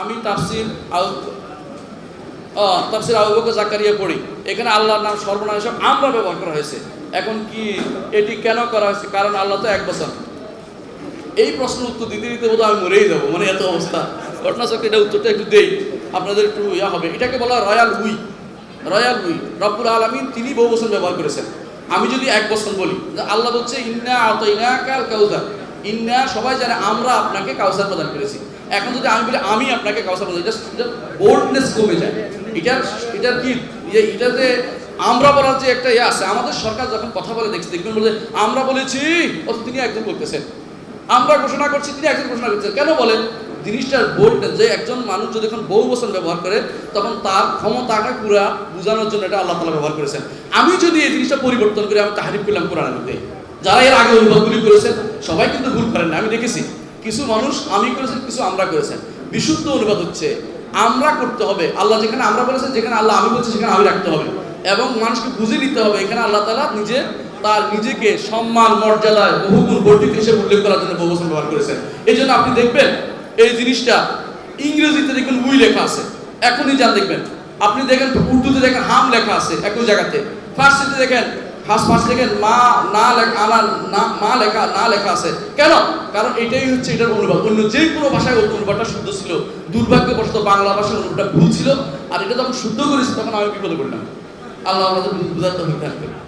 আমি তাফসির তাফসির আবু বকর জাকারিয়া পড়ি। এখানে আল্লাহর নাম সর্বনাম আমরা ব্যবহার করা হয়েছে। এখন কি এটি কেন করা হয়েছে? কারণ আল্লাহ তো এক বছর। এই প্রশ্ন উত্তর দিতে দিতে বোধহয় আমি মরেই যাব। মানে এত অবস্থা। ঘটনা ঘটনাচক্রে এটা উত্তরটা একটু দেই। আপনাদের একটু ইয়া হবে। এটাকে বলা রয়্যাল উই রয়্যাল উই রব্বুল আলমিন তিনি বহু বছর ব্যবহার করেছেন। আমি যদি এক বছর বলি আল্লাহ বলছে, ইন্না আত ইনা কাল কাউজার ইন্না, সবাই জানে আমরা আপনাকে কাউসার প্রদান করেছি। এখন যদি আমি বলি, আমি আপনাকে কাউসার প্রদান জাস্ট বোল্ডনেস কমে যায়। এটার এটার কি? এটা যে আমরা বলার যে একটা ইয়ে আছে, আমাদের সরকার যখন কথা বলে, দেখছি, দেখবেন বলে, আমরা বলেছি? অথচ তিনি একজন বলতেছেন। আমরা ঘোষণা করছি, তিনি একজন ঘোষণা করছেন। কেন বলেন? জিনিসটার বোর্ড যে একজন মানুষ যদি এখন বহু বছর ব্যবহার করে, তখন তার ক্ষমতাটা পুরা বোঝানোর জন্য এটা আল্লাহ তালা ব্যবহার করেছেন। আমি যদি এই জিনিসটা পরিবর্তন করে, আমি তাহারিফ করলাম কোরআনের মধ্যে। যারা এর আগে অনুবাদগুলি করেছেন, সবাই কিন্তু ভুল করেন না আমি দেখেছি, কিছু মানুষ আমি করেছেন, কিছু আমরা করেছেন। বিশুদ্ধ অনুবাদ হচ্ছে, আমরা করতে হবে। আল্লাহ যেখানে আমরা বলেছেন, যেখানে আল্লাহ আমি বলছি, সেখানে আমি রাখতে হবে। এবং মানুষকে বুঝে নিতে হবে, এখানে আল্লাহ তালা নিজে তার নিজেকে সম্মান মর্যাদায় বহুগুণ বর্ধিত হিসেবে উল্লেখ করার জন্য বহু ব্যবহার করেছেন। এই জন্য আপনি দেখবেন, এই জিনিসটা ইংরেজিতে দেখবেন উই লেখা আছে। এখনই যান দেখবেন। আপনি দেখেন উর্দুতে দেখেন হাম লেখা আছে একই জায়গাতে। ফার্সিতে দেখেন ফার্স্ট ফার্স্ট দেখেন মা, না লেখা আনা না, মা লেখা, না লেখা আছে। কেন? কারণ এটাই হচ্ছে, এটার অনুবাদ অন্য যে কোনো ভাষায় ওর অনুবাদটা শুদ্ধ ছিল। দুর্ভাগ্যবশত বাংলা ভাষার অনুবাদটা ভুল ছিল। আর এটা যখন শুদ্ধ করেছি, তখন আমি বিপদে পড়লাম। আল্লাহ আমাদের বুঝাতে হয়ে থাকবে